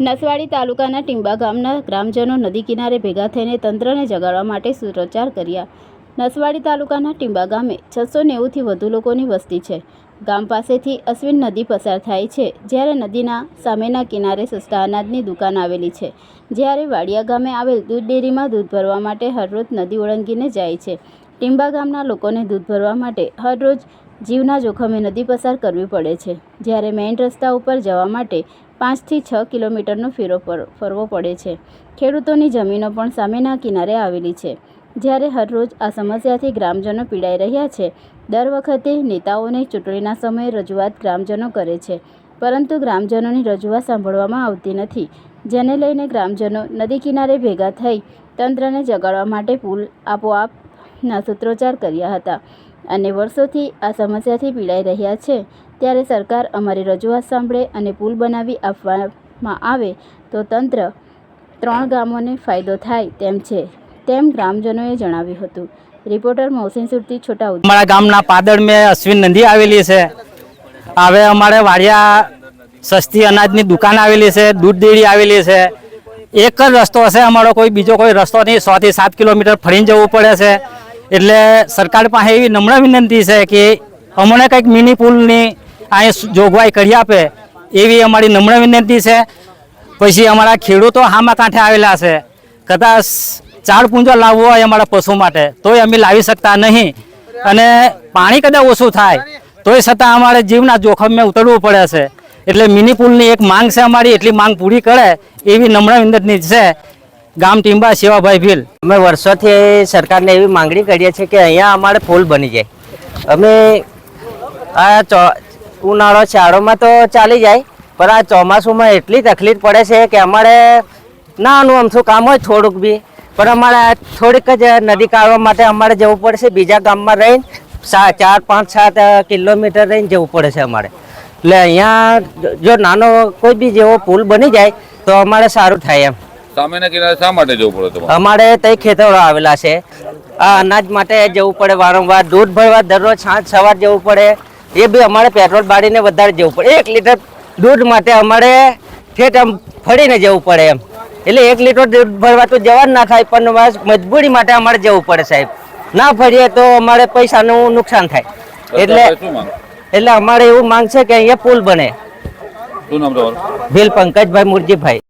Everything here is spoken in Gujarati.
નસવાડી તાલુકાના ટીંબા ગામના ગ્રામજનો નદી કિનારે ભેગા થઈને તંત્રને જગાડવા માટે સૂત્રોચ્ચાર કર્યા. નસવાડી તાલુકાના ટીંબા ગામે છસો નેવુંથી વધુ લોકોની વસ્તી છે. ગામ પાસેથી અશ્વિન નદી પસાર થાય છે, જ્યારે નદીના સામેના કિનારે સસ્તા અનાજની દુકાન આવેલી છે. જ્યારે વાડિયા ગામે આવેલ દૂધ ડેરીમાં દૂધ ભરવા માટે હરરોજ નદી ઓળંગીને જાય છે. ટીંબા ગામના લોકોને દૂધ ભરવા માટે હરરોજ જીવના જોખમે નદી પસાર કરવી પડે છે. જ્યારે મેઇન રસ્તા ઉપર જવા માટે પાંચથી છ કિલોમીટરનો ફેરો ફરવો પડે છે. ખેડૂતોની જમીનો પણ સામેના કિનારે આવેલી છે. જ્યારે હરરોજ આ સમસ્યાથી ગ્રામજનો પીડાઈ રહ્યા છે, દર વખતે નેતાઓને ચૂંટણીના સમયે રજૂઆત ગ્રામજનો કરે છે. પરંતુ ગ્રામજનોની રજૂઆત સાંભળવામાં આવતી નથી. જેને લઈને ગ્રામજનો નદી કિનારે ભેગા થઈ તંત્રને જગાડવા માટે પુલ આપોઆપના સૂત્રોચ્ચાર કર્યા હતા. અને વર્ષોથી આ સમસ્યાથી પીડાઈ રહ્યા છે. ત્યારે સરકાર અમારી રજૂઆત સાંભળે અને પુલ બનાવી આપવામાં આવે તો તંત્ર ત્રણ ગામોને ફાયદો થાય તેમ છે, તેમ ગ્રામજનોએ જણાવ્યું હતું. રિપોર્ટર મોહસિન સુરતી છોટા અમારા ગામના પાદળ મેં અશ્વિન નદી આવેલી છે. હવે અમારે વાડિયા સસ્તી અનાજની દુકાન આવેલી છે, દૂધ ડેરી આવેલી છે. એક જ રસ્તો હશે, અમારો કોઈ બીજો કોઈ રસ્તો નહીં. સો થી સાત કિલોમીટર ફરીને જવું પડે છે. એટલે સરકાર પાસે એવી નમ્ર વિનંતી છે કે અમને કંઈક મિની પુલની અહીં જોગવાઈ કરી આપે, એવી અમારી નમ્ર વિનંતી છે. પછી અમારા ખેડૂતો હામા કાંઠે આવેલા છે. કદાચ ચાર પૂંજો લાવવો હોય અમારા પશુ માટે, તોય અમે લાવી શકતા નહીં. અને પાણી કદાચ ઓછું થાય, તોય છતાં અમારે જીવના જોખમે ઉતરવું પડે છે. એટલે મિની પુલની એક માંગ છે અમારી, એટલી માંગ પૂરી કરે, એવી નમ્ર વિનંતી છે. ગામ ટીંબા સેવાભાઈ ભીલ. અમે વર્ષોથી સરકારને એવી માંગણી કરીએ છીએ કે અહીંયા અમારે પુલ બની જાય. અમે આ ઉનાળો શિયાળોમાં તો ચાલી જાય, પણ આ ચોમાસુમાં એટલી તકલીફ પડે છે કે અમારે નાનું અમથું કામ હોય થોડુંક બી, પણ અમારે થોડીક જ નદી કાઢવા માટે અમારે જવું પડશે. બીજા ગામમાં રહીને ચાર, પાંચ, સાત કિલોમીટર રહીને જવું પડે છે અમારે. એટલે અહીંયા જો નાનો કોઈ બી જેવો પુલ બની જાય, તો અમારે સારું થાય એમ. સામેના કિનારે શા માટે જવું પડે તમારે? અમારે તઈ ખેતરો આવેલા છે. આ અનાજ માટે જવું પડે વારંવાર દૂધ ભરવા દરરોજ સાંજ સવાર જવું પડે. એ બી અમારે પેટ્રોલ બાળીને વધારે જવું પડે. એક લીટર દૂધ માટે અમારે ઠેઠ આમ ફરીને જવું પડે એમ. એટલે એક લીટર દૂધ ભરવા તો જવા જ ના થાય પણ મજબૂરી માટે અમારે જવું પડે સાહેબ. ના ફરીએ તો અમારે પૈસાનું નુકસાન થાય. એટલે એટલે અમારે એવું માંગ છે કે અહીંયા પુલ બને. શું નામ તમારું? ભીલ પંકજભાઈ મુરજીભાઈ.